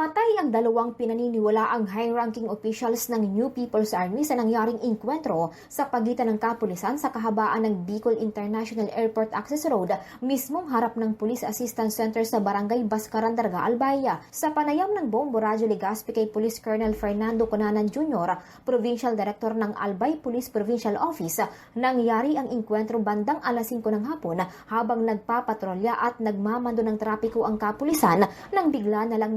Patay ang dalawang pinaniniwalaang high-ranking officials ng New People's Army sa nangyaring inkwentro sa pagitan ng kapulisan sa kahabaan ng Bicol International Airport Access Road, mismong harap ng Police Assistance Center sa Barangay Bascaran, Darga, Albaya. Sa panayam ng Bombo Radyo Legazpi kay Police Colonel Fernando Conanan Jr., Provincial Director ng Albay Police Provincial Office, nangyari ang inkwentro bandang alas 5 ng hapon habang nagpapatrolya at nagmamando ng trapiko ang kapulisan nang bigla na lang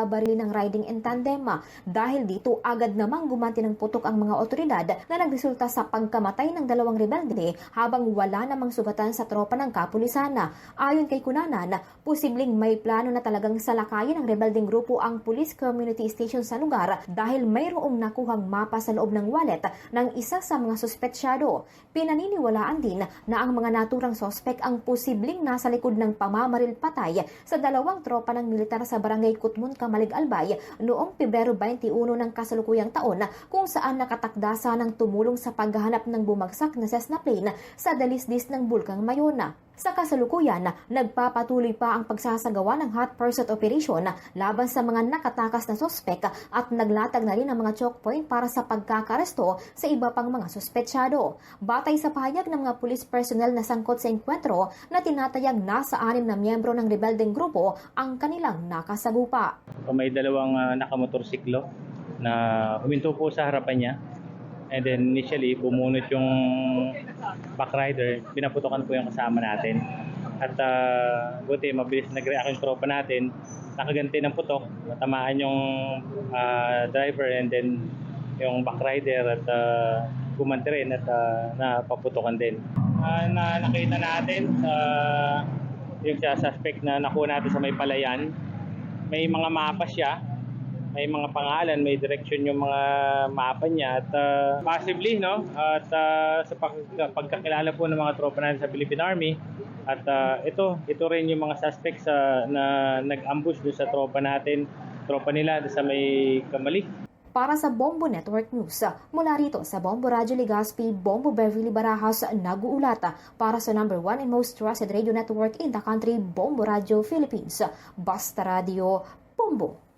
napagbabarili ng riding in tandem. Dahil dito, agad namang gumanti ng putok ang mga otoridad na nagresulta sa pagkamatay ng dalawang rebelde habang wala namang sugatan sa tropa ng kapulisan. Ayon kay Kunanan, posibleng may plano na talagang salakayin ng rebeldeng grupo ang police community station sa lugar dahil mayroong nakuhang mapa sa loob ng wallet ng isa sa mga suspetsyado. Pinaniniwalaan din na ang mga naturang sospek ang posibleng nasa likod ng pamamaril patay sa dalawang tropa ng militar sa barangay Kutmun, Kamalig Albay noong Pebrero 21 ng kasalukuyang taon kung saan nakatakdasa ng tumulong sa paghahanap ng bumagsak na Cessna plane sa dalisdis ng Bulkang Mayona. Sa kasalukuyan, nagpapatuloy pa ang pagsasagawa ng hot pursuit operation laban sa mga nakatakas na sospek at naglatag na rin ng mga choke point para sa pagkakaresto sa iba pang mga suspetsyado. Batay sa pahayag ng mga police personnel na sangkot sa enkwentro na tinatayag nasa anim na miyembro ng rebeldeng grupo ang kanilang nakasagupa. May dalawang uh, nakamotorsiklo na huminto po sa harapan niya. And then initially, bumunot yung backrider, pinaputokan po yung kasama natin. At uh, buti, mabilis nag-react yung tropa natin. Nakaganti ng putok, natamaan yung uh, driver and then yung backrider at uh, gumanti rin at uh, napaputokan din. Uh, na nakita natin sa yung sa suspect na nakuha natin sa may palayan, may mga mapa siya may mga pangalan, may direction yung mga mapa niya at uh, possibly no? At uh, sa pag, pagkakilala po ng mga tropa natin sa Philippine Army at uh, ito ito rin yung mga suspects uh, na nag-ambush doon sa tropa natin tropa nila sa may Kamali. Para sa Bombo Network News, mula rito sa Bombo Radyo Legazpi, Bombo Beverly Barajas, nag-uulata para sa number one and most trusted radio network in the country, Bombo Radio Philippines. Basta Radio, Bombo